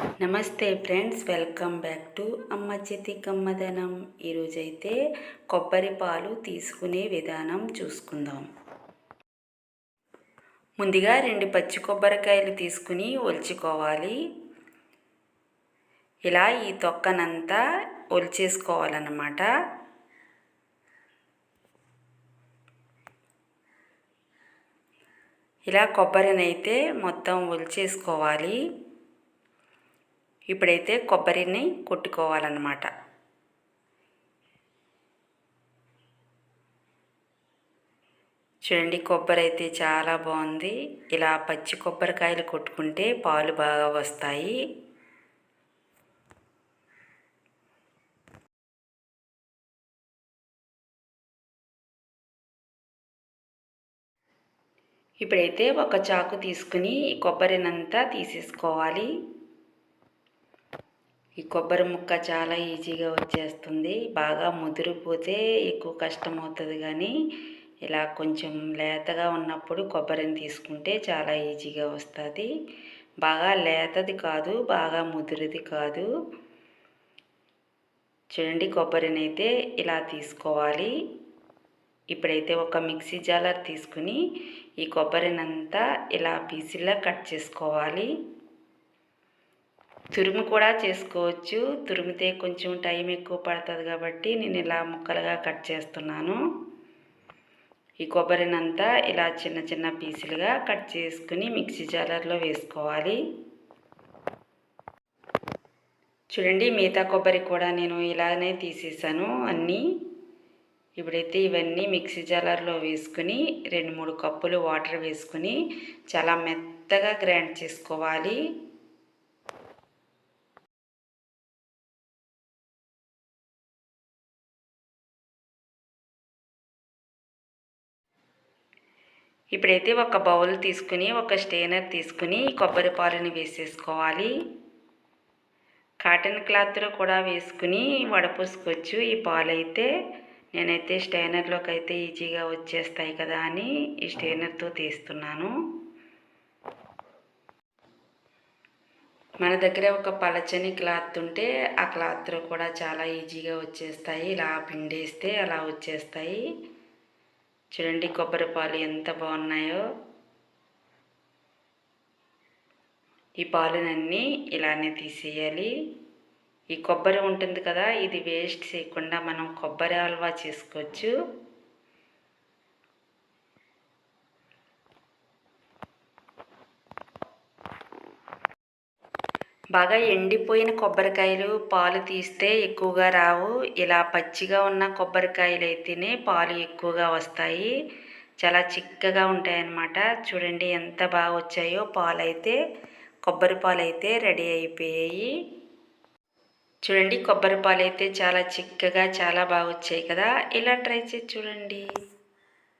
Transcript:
నమస్తే friends welcome back to అమ్మ చేతి కమ్మదనం ఈరోజైతే కొబ్బరి పాలు తీసుకునే విధానం చూసుకుందాం. ముందుగా రెండు పచ్చి కొబ్బరికాయలు తీసుకుని ఒలుచుకోవాలి. ఇలా ఈ తొక్కనంతా ఒలిచేసుకోవాలన్నమాట. ఇలా కొబ్బరినైతే మొత్తం ఒలిచేసుకోవాలి. ఇప్పుడైతే కొబ్బరిని కొట్టుకోవాలన్నమాట. చూడండి కొబ్బరి అయితే చాలా బాగుంది. ఇలా పచ్చి కొబ్బరికాయలు కొట్టుకుంటే పాలు బాగా వస్తాయి. ఇప్పుడైతే ఒక చాకు తీసుకుని కొబ్బరినంతా తీసేసుకోవాలి. ఈ కొబ్బరి ముక్క చాలా ఈజీగా వచ్చేస్తుంది. బాగా ముదిరిపోతే ఎక్కువ కష్టం అవుతుంది కానీ ఇలా కొంచెం లేతగా ఉన్నప్పుడు కొబ్బరిని తీసుకుంటే చాలా ఈజీగా వస్తుంది. బాగా లేతది కాదు బాగా ముదిరిది కాదు. చూడండి కొబ్బరిని అయితే ఇలా తీసుకోవాలి. ఇప్పుడైతే ఒక మిక్సీ జాలర్ తీసుకుని ఈ కొబ్బరినంతా ఇలా పీసులా కట్ చేసుకోవాలి. తురుము కూడా చేసుకోవచ్చు. తురిమితే కొంచెం టైం ఎక్కువ పడుతుంది కాబట్టి నేను ఇలా ముక్కలుగా కట్ చేస్తున్నాను. ఈ కొబ్బరినంతా ఇలా చిన్న చిన్న పీసులుగా కట్ చేసుకుని మిక్సీ జాలర్లో వేసుకోవాలి. చూడండి మిగతా కొబ్బరి కూడా నేను ఇలానే తీసేసాను అన్నీ. ఇప్పుడైతే ఇవన్నీ మిక్సీ జాలర్లో వేసుకుని రెండు మూడు కప్పులు వాటర్ వేసుకుని చాలా మెత్తగా గ్రైండ్ చేసుకోవాలి. ఇప్పుడైతే ఒక బౌల్ తీసుకుని ఒక స్టెయినర్ తీసుకుని కొబ్బరి పాలని వేసేసుకోవాలి. కాటన్ క్లాత్లో కూడా వేసుకుని వడపోసుకోవచ్చు. ఈ పాలు అయితే నేనైతే స్టైనర్లోకి అయితే ఈజీగా వచ్చేస్తాయి కదా అని ఈ స్టైనర్తో తీస్తున్నాను. మన దగ్గర ఒక పలచని క్లాత్ ఉంటే ఆ క్లాత్లో కూడా చాలా ఈజీగా వచ్చేస్తాయి. ఇలా పిండేస్తే అలా వచ్చేస్తాయి. చూడండి కొబ్బరి పాలు ఎంత బాగున్నాయో. ఈ పాలునన్నీ ఇలానే తీసేయాలి. ఈ కొబ్బరి ఉంటుంది కదా ఇది వేస్ట్ చేయకుండా మనం కొబ్బరి హల్వా చేసుకోవచ్చు. బాగా ఎండిపోయిన కొబ్బరికాయలు పాలు తీస్తే ఎక్కువగా రావు. ఇలా పచ్చిగా ఉన్న కొబ్బరికాయలు అయితేనే పాలు ఎక్కువగా వస్తాయి. చాలా చిక్కగా ఉంటాయన్నమాట. చూడండి ఎంత బాగా వచ్చాయో పాలైతే కొబ్బరి పాలు అయితే రెడీ అయిపోయాయి. చూడండి కొబ్బరి పాలు అయితే చాలా చిక్కగా చాలా బాగా వచ్చాయి కదా. ఇలా ట్రై చేసి చూడండి.